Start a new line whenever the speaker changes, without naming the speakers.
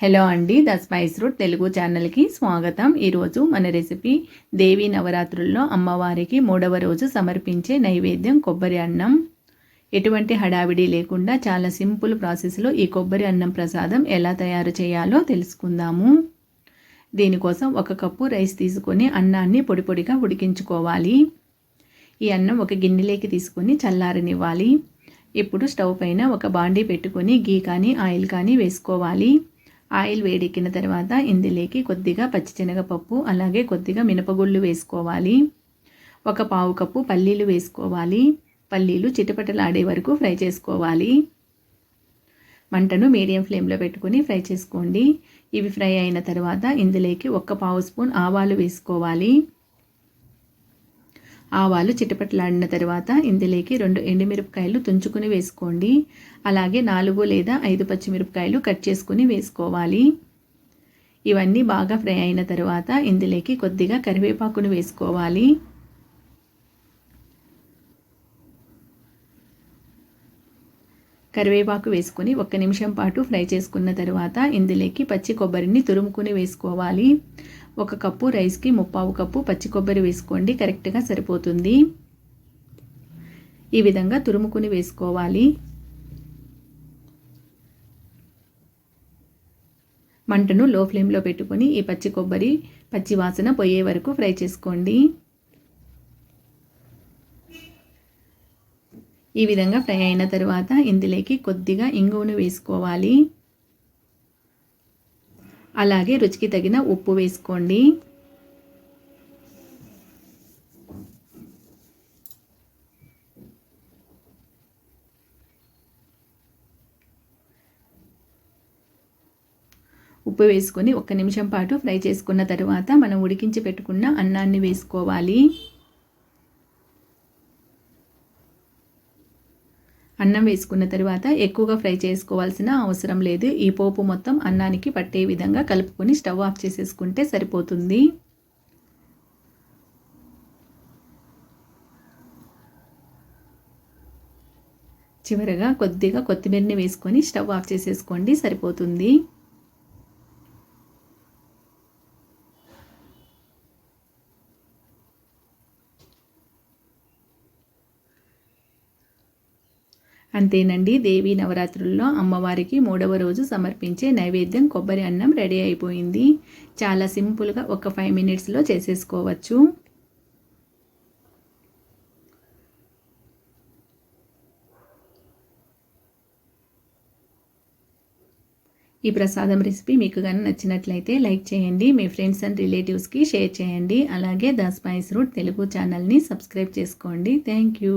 Hello అండి the spice route Telugu ఛానల్కి స్వాగతం. ఈరోజు మన రెసిపీ దేవీ నవరాత్రుల్లో అమ్మవారికి మూడవ రోజు సమర్పించే నైవేద్యం కొబ్బరి అన్నం. ఎటువంటి హడావిడి లేకుండా చాలా సింపుల్ ప్రాసెస్లో ఈ కొబ్బరి అన్నం ప్రసాదం ఎలా తయారు చేయాలో తెలుసుకుందాము. దీనికోసం ఒక కప్పు రైస్ తీసుకొని అన్నాన్ని పొడి పొడిగా ఉడికించుకోవాలి. ఈ అన్నం ఒక గిన్నెలోకి తీసుకొని చల్లారనివ్వాలి. ఇప్పుడు స్టవ్ పైన ఒక బాండీ పెట్టుకొని గీ కానీ ఆయిల్ కానీ వేసుకోవాలి. ఆయిల్ వేడెక్కిన తర్వాత ఇందులోకి కొద్దిగా పచ్చిశనగపప్పు అలాగే కొద్దిగా మినపగుళ్ళు వేసుకోవాలి. ఒక పావు కప్పు పల్లీలు వేసుకోవాలి. పల్లీలు చిటపటలాడే వరకు ఫ్రై చేసుకోవాలి. మంటను మీడియం ఫ్లేమ్లో పెట్టుకుని ఫ్రై చేసుకోండి. ఇవి ఫ్రై అయిన తర్వాత ఇందులోకి ఒక్క పావు స్పూన్ ఆవాలు వేసుకోవాలి. ఆవాలు చిటపటలాడిన తర్వాత ఇందులోకి రెండు ఎండుమిరపకాయలు తుంచుకుని వేసుకోండి. అలాగే నాలుగు లేదా ఐదు పచ్చిమిరపకాయలు కట్ చేసుకుని వేసుకోవాలి. ఇవన్నీ బాగా ఫ్రై అయిన తర్వాత ఇందులోకి కొద్దిగా కరివేపాకును వేసుకోవాలి. కరివేపాకు వేసుకొని ఒక్క నిమిషం పాటు ఫ్రై చేసుకున్న తర్వాత ఇందులోకి పచ్చి కొబ్బరిని తురుముకుని వేసుకోవాలి. ఒక కప్పు రైస్కి ముప్పావు కప్పు పచ్చి కొబ్బరి వేసుకోండి కరెక్ట్గా సరిపోతుంది. ఈ విధంగా తురుముకుని వేసుకోవాలి. మంటను లో ఫ్లేమ్లో పెట్టుకొని ఈ పచ్చి కొబ్బరి పచ్చి వాసన పోయే వరకు ఫ్రై చేసుకోండి. ఈ విధంగా ఫ్రై అయిన తర్వాత ఇందులోకి కొద్దిగా ఇంగువను వేసుకోవాలి. అలాగే రుచికి తగిన ఉప్పు వేసుకోండి. ఉప్పు వేసుకొని ఒక్క నిమిషం పాటు ఫ్రై చేసుకున్న తర్వాత మనం ఉడికించి పెట్టుకున్న అన్నాన్ని వేసుకోవాలి. అన్నం వేసుకున్న తర్వాత ఎక్కువగా ఫ్రై చేసుకోవాల్సిన అవసరం లేదు. ఈ పోపు మొత్తం అన్నానికి పట్టే విధంగా కలుపుకొని స్టవ్ ఆఫ్ చేసేసుకుంటే సరిపోతుంది. చివరగా కొద్దిగా కొత్తిమీరని వేసుకొని స్టవ్ ఆఫ్ చేసేసుకోండి సరిపోతుంది. అంతేనండి. దేవీ నవరాత్రుల్లో అమ్మవారికి మూడవ రోజు సమర్పించే నైవేద్యం కొబ్బరి అన్నం రెడీ అయిపోయింది. చాలా సింపుల్గా ఒక ఫైవ్ మినిట్స్లో చేసేసుకోవచ్చు. ఈ ప్రసాదం రెసిపీ మీకు కానీ నచ్చినట్లయితే లైక్ చేయండి. మీ ఫ్రెండ్స్ అండ్ రిలేటివ్స్కి షేర్ చేయండి. అలాగే ద స్పైస్ రూట్ తెలుగు ఛానల్ని సబ్స్క్రైబ్ చేసుకోండి. Thank you